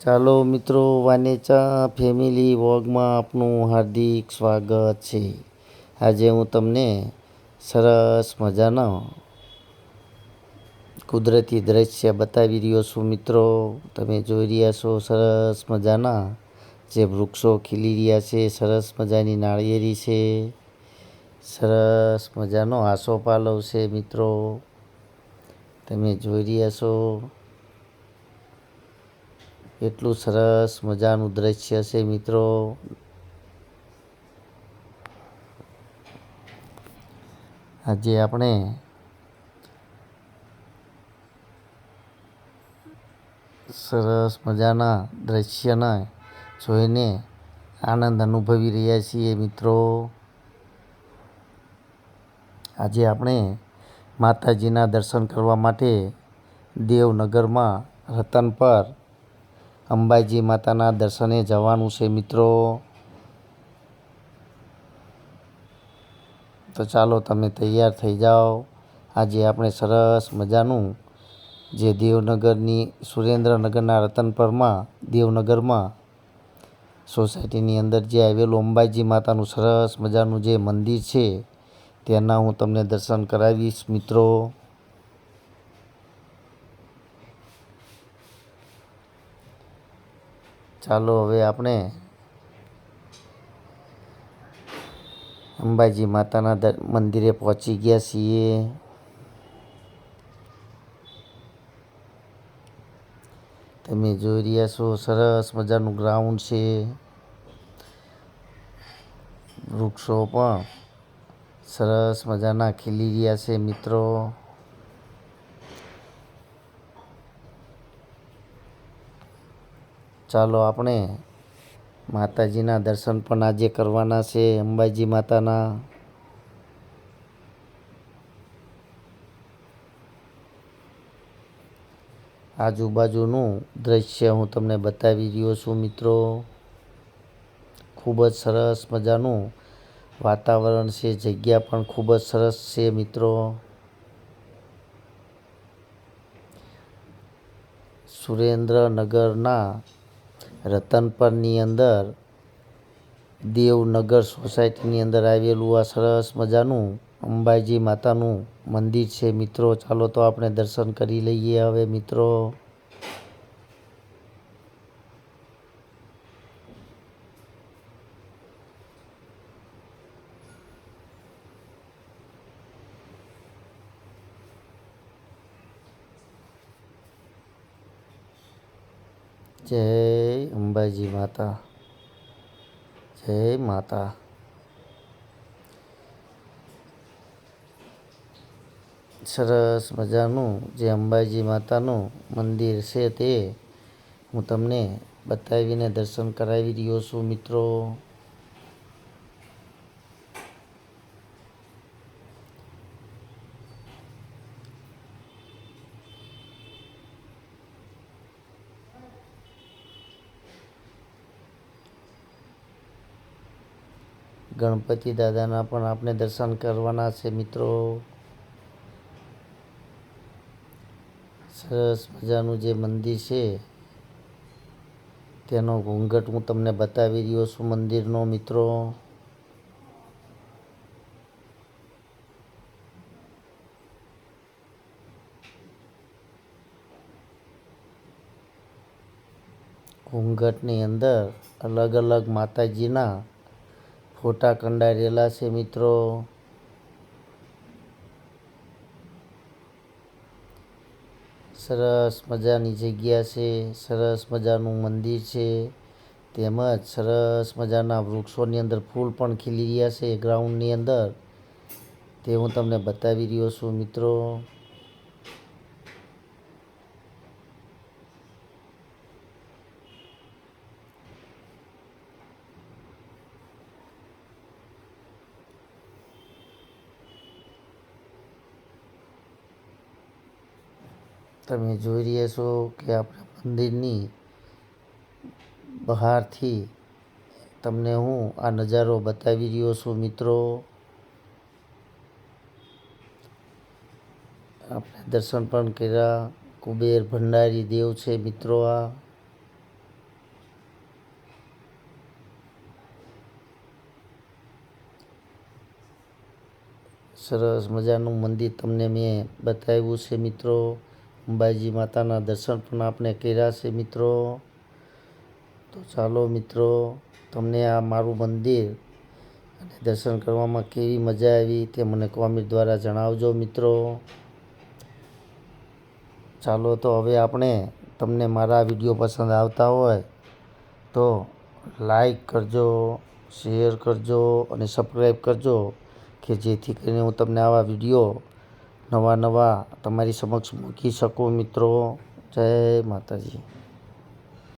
ચાલો મિત્રો, વાનેચા ફેમિલી વોગમાં આપનું હાર્દિક સ્વાગત છે. આજે હું તમને સરસ મજાનો કુદરતી દ્રશ્ય બતાવી રહ્યો છું મિત્રો. તમે જોઈ રહ્યા છો સરસ મજાના જે વૃક્ષો ખીલી રહ્યા છે, સરસ મજાની નાળિયેરી છે, સરસ મજાનો આસોપાલવ છે મિત્રો. તમે જોઈ રહ્યા છો એટલું સરસ મજાનું દ્રશ્ય છે મિત્રો. આજે આપણે સરસ મજાના દ્રશ્યને જોઈને આનંદ અનુભવી રહ્યા છીએ મિત્રો. આજે આપણે માતાજીના દર્શન કરવા માટે દેવનગરમાં રતન પર અંબાજી માતાના દર્શને જવાનું છે, મિત્રો. તો ચાલો તમે તૈયાર થઈ જાઓ. આજે આપણે સરસ મજાનું જે દેવનગરની, સુરેન્દ્રનગરના રતનપરમાં, દેવનગરમાં સોસાયટીની અંદર જે આવેલું અંબાજી માતાનું સરસ મજાનું જે મંદિર છે, તેના હું તમને દર્શન કરાવીશ, મિત્રો. ચાલો હવે આપણે અંબાજી માતાના મંદિરે પહોંચી ગયા છીએ. તમે જોઈ રહ્યા છો, સરસ મજાનું ગ્રાઉન્ડ છે. વૃક્ષો પણ સરસ મજાના ખીલી રહ્યા છે મિત્રો. ચાલો આપણે માતાજીના દર્શન પણ આજે કરવાના છે, અંબાજી માતાના. આજુબાજુનું દ્રશ્ય હું તમને બતાવી રહ્યો છું મિત્રો. ખૂબ જ સરસ મજાનું વાતાવરણ છે, જગ્યા પણ ખૂબ જ સરસ છે મિત્રો. સુરેન્દ્રનગરના રતનપરની અંદર દેવનગર સોસાયટીની અંદર આવેલું આ સરસ મજાનું અંબાજી માતાનું મંદિર છે. મિત્રો, ચાલો તો આપણે દર્શન કરી લઈએ હવે, મિત્રો. જય અંબાજી માતા, જય માતા. સરસ મજાનું જે અંબાજી માતાનું મંદિર છે તે હું તમને બતાવીને દર્શન કરાવી રહ્યો છું મિત્રો. ગણપતિ દાદાના પણ આપણે દર્શન કરવાના છે, મિત્રો. સરસ મજાનું જે મંદિર છે, તેનો ઘૂંઘટ હું તમને બતાવી રહ્યો છું મંદિરનો, મિત્રો. ઘૂંઘટની અંદર અલગ અલગ માતાજીના ફોટા કંડારેલા છે મિત્રો. સરસ મજાની જગ્યા છે, સરસ મજાનું મંદિર છે. તેમજ સરસ મજાના વૃક્ષોની અંદર ફૂલ પણ ખીલી રહ્યા છે ગ્રાઉન્ડની અંદર. તે હું તમને બતાવી રહ્યો છું મિત્રો. તમે જોઈ રહ્યા છો કે આપણે મંદિરની બહારથી તમને હું આ નજારો બતાવી રહ્યો છું, મિત્રો. આપણે દર્શન પણ કર્યા. કુબેર, ભંડારી, દેવ છે, મિત્રો, આ. સરસ મજાનું મંદિર તમને મેં બતાવ્યું છે, મિત્રો. અંબાજી માતાના દર્શન પણ આપણે કર્યા છે મિત્રો. તો ચાલો મિત્રો, તમને આ મારું મંદિર અને દર્શન કરવામાં કેવી મજા આવી તે મને કોમેન્ટ દ્વારા જણાવજો મિત્રો. ચાલો તો હવે આપણે તમને મારા વીડિયો પસંદ આવતા હોય તો લાઈક કરજો, શેર કરજો અને સબસ્ક્રાઈબ કરજો કે જેથી કરીને હું તમને આવા વીડિયો નવા નવા તમારી સમક્ષ મૂકી શકું મિત્રો. જય માતાજી.